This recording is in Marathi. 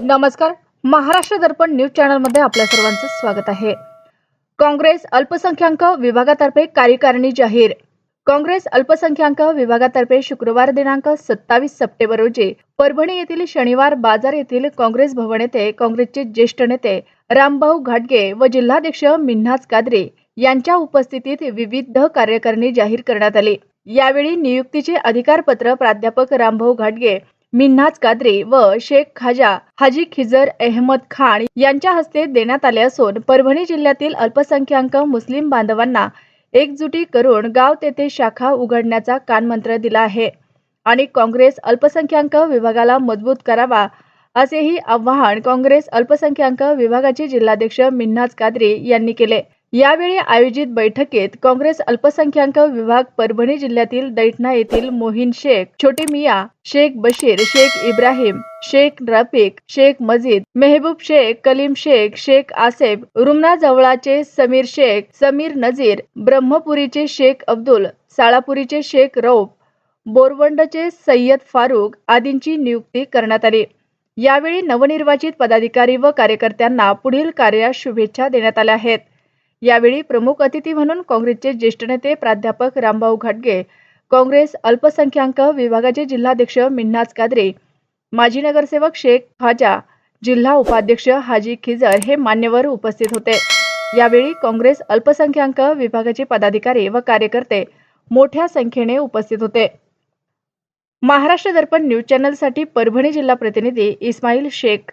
नमस्कार. महाराष्ट्र दर्पण न्यूज चॅनलमध्ये आपल्या सर्वांचं स्वागत आहे. काँग्रेस अल्पसंख्याक विभागातर्फे कार्यकारिणी जाहीर. काँग्रेस अल्पसंख्याक विभागातर्फे शुक्रवार दिनांक सत्तावीस सप्टेंबर रोजी परभणी येथील शनिवार बाजार येथील काँग्रेस भवन येथे काँग्रेसचे ज्येष्ठ नेते रामभाऊ घाटगे व जिल्हाध्यक्ष मिन्हाज कादरे यांच्या उपस्थितीत विविध कार्यकारिणी जाहीर करण्यात आली. यावेळी नियुक्तीचे अधिकारपत्र प्राध्यापक रामभाऊ घाटगे मिन्हाज कादरी व शेख खाजा हाजी खिजर अहमद खान यांच्या हस्ते देण्यात आले असून परभणी जिल्ह्यातील अल्पसंख्याक मुस्लिम बांधवांना एकजुटी करून गाव तेथे शाखा उघडण्याचा कानमंत्र दिला आहे आणि काँग्रेस अल्पसंख्याक विभागाला मजबूत करावा असेही आवाहन काँग्रेस अल्पसंख्याक विभागाचे जिल्हाध्यक्ष मिन्हाज कादरी यांनी केले. यावेळी आयोजित बैठकीत काँग्रेस अल्पसंख्याक विभाग परभणी जिल्ह्यातील दैठणा येथील मोहिन शेख छोटी मिया शेख बशीर शेख इब्राहिम शेख रफिक शेख मजीद मेहबूब शेख कलीम शेख शेख आसेफ रुमना जवळाचे समीर शेख समीर नजीर ब्रह्मपुरीचे शेख अब्दुल साळापुरीचे शेख रौफ बोरवंडचे सय्यद फारुक आदींची नियुक्ती करण्यात आली. यावेळी नवनिर्वाचित पदाधिकारी व कार्यकर्त्यांना पुढील कार्यास शुभेच्छा देण्यात आल्या आहेत. यावेळी प्रमुख अतिथी म्हणून काँग्रेसचे ज्येष्ठ नेते प्राध्यापक रामभाऊ घाटगे काँग्रेस अल्पसंख्याक विभागाचे जिल्हाध्यक्ष मिन्हाज कादरे माजी नगरसेवक शेख खाजा जिल्हा उपाध्यक्ष हाजी खिजर हे मान्यवर उपस्थित होते. यावेळी काँग्रेस अल्पसंख्याक विभागाचे पदाधिकारी व कार्यकर्ते मोठ्या संख्येने उपस्थित होते. महाराष्ट्र दर्पण न्यूज चॅनलसाठी परभणी जिल्हा प्रतिनिधी इस्माईल शेख.